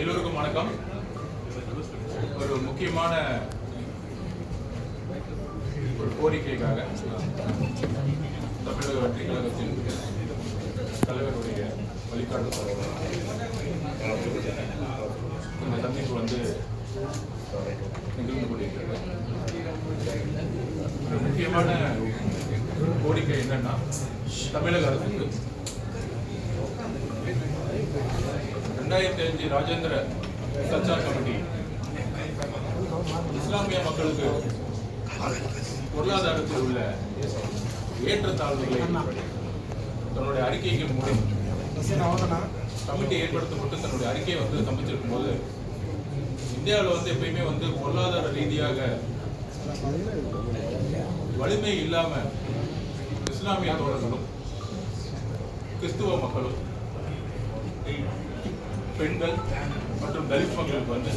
எல்லோருக்கும் வணக்கம். ஒரு முக்கியமான ஒரு கோரிக்கைக்காக தமிழக வெற்றி கழகத்தின் தலைவருடைய வழிகாட்டு இந்த சந்திப்பு வந்து நிகழ்ந்து கொண்டிருக்கிறது. ஒரு முக்கியமான கோரிக்கை என்னன்னா தமிழக அரசுக்கு ரெண்டாயிரத்தி அஞ்சு ராஜேந்திர சச்சார் கமிட்டி. இஸ்லாமிய மக்களுக்கு பொருளாதாரத்தில் உள்ள ஏற்றத்தாழ்வுகளை தன்னுடைய அறிக்கைக்கு மூலம் கமிட்டி ஏற்படுத்தப்பட்டு தன்னுடைய அறிக்கையை வந்து சமைச்சிருக்கும் போது இந்தியாவில் வந்து எப்பயுமே வந்து பொருளாதார ரீதியாக வலிமை இல்லாம இஸ்லாமிய தோழர்களும் கிறிஸ்துவ மக்களும் பெண்கள் மற்றும் தலித் மக்களுக்கு வந்து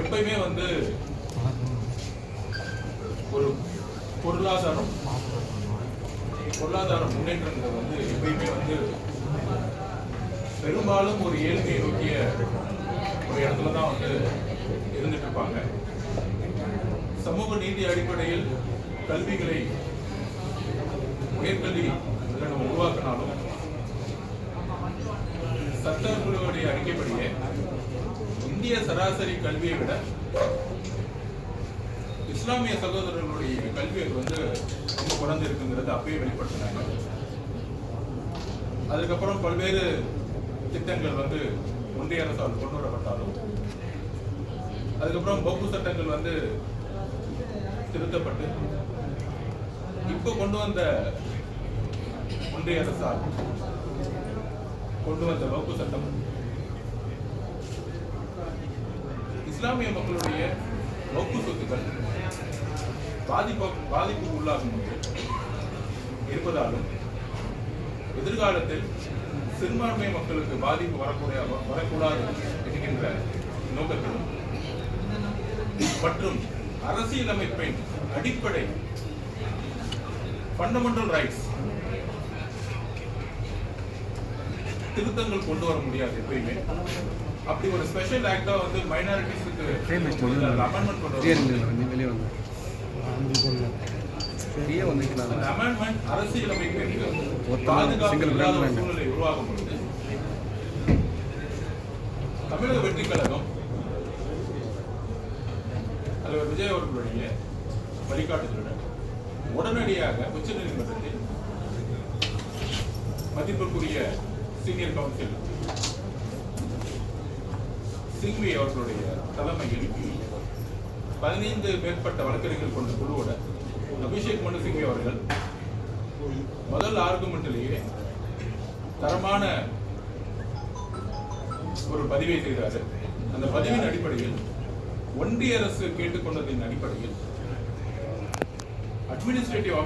எப்பயுமே வந்து ஒரு பொருளாதாரம் பொருளாதார முன்னேற்றங்கள் வந்து எப்பயுமே வந்து பெரும்பாலும் ஒரு ஏழ்மையை நோக்கிய ஒரு இடத்துல தான் வந்து இருந்துட்டு இருப்பாங்க. சமூக நீதி அடிப்படையில் கல்விகளை உயர்கல்வி நம்ம உருவாக்கினாலும் சட்ட இந்திய சராசரி கல்வியை விட இஸ்லாமிய சகோதரர்களுடைய கல்வி வந்து ரொம்ப குறைந்து இருக்குங்கிறது அப்பயே வெளிப்படுத்தினாங்க. அதுக்கப்புறம் பல்வேறு திட்டங்கள் வந்து ஒன்றிய அரசால் கொண்டு வரப்பட்டாலும் அதுக்கப்புறம் வகுப்பு சட்டங்கள் வந்து திருத்தப்பட்டு இப்போ கொண்டு வந்த ஒன்றிய அரசால் கொண்டு வந்த வகுப்பு சட்டம் இஸ்லாமிய மக்களுடைய வகுப்பு சொத்துக்கள் பாதிப்பு பாதிப்புக்கு உள்ளாகும் போது இருப்பதாலும் எதிர்காலத்தில் சிறுபான்மை மக்களுக்கு பாதிப்பு வரக்கூடிய வரக்கூடாது என்கின்ற நோக்கத்திலும் மற்றும் அரசியலமைப்பின் அடிப்படை ஃபண்டமெண்டல் ரைட்ஸ் திருத்தங்கள் கொண்டு வர முடியாது எப்பயுமே. அப்படி ஒரு ஸ்பெஷல் ஆக்டா வந்து மைனாரிட்டிஸுக்கு அமெண்ட்மெண்ட் வர வெளியே வந்து வெளியே வந்துக்கலாம். அந்த அமெண்ட்மெண்ட் அரசியலமைப்பிற்கு ஒருத்தர் பாதுகாப்பு இல்லாத சூழ்நிலை உருவாகும் பொழுது தமிழக வெற்றி கழகம் தலைவர் விஜய் அவர்களுடைய வழிகாட்டுதலுடன் உடனடியாக உச்சநீதிமன்றத்தில் மதிப்பிற்குரிய சீனியர் கவுன்சில் சிங்வி அவர்களுடைய தலைமையில் பதினைந்து மேற்பட்ட வழக்கறிஞர்கள் கொண்ட குழுவோட அபிஷேக் மனு சிங்வி அவர்கள் முதல் ஆர்குமெண்ட்லேயே தரமான ஒரு பதிவை செய்தார். அந்த பதிவின் அடிப்படையில் ஒன்றிய அரசு கேட்டுக்கொண்டதின் அடிப்படையில் அட்மினிஸ்ட்ரேட்டிவ்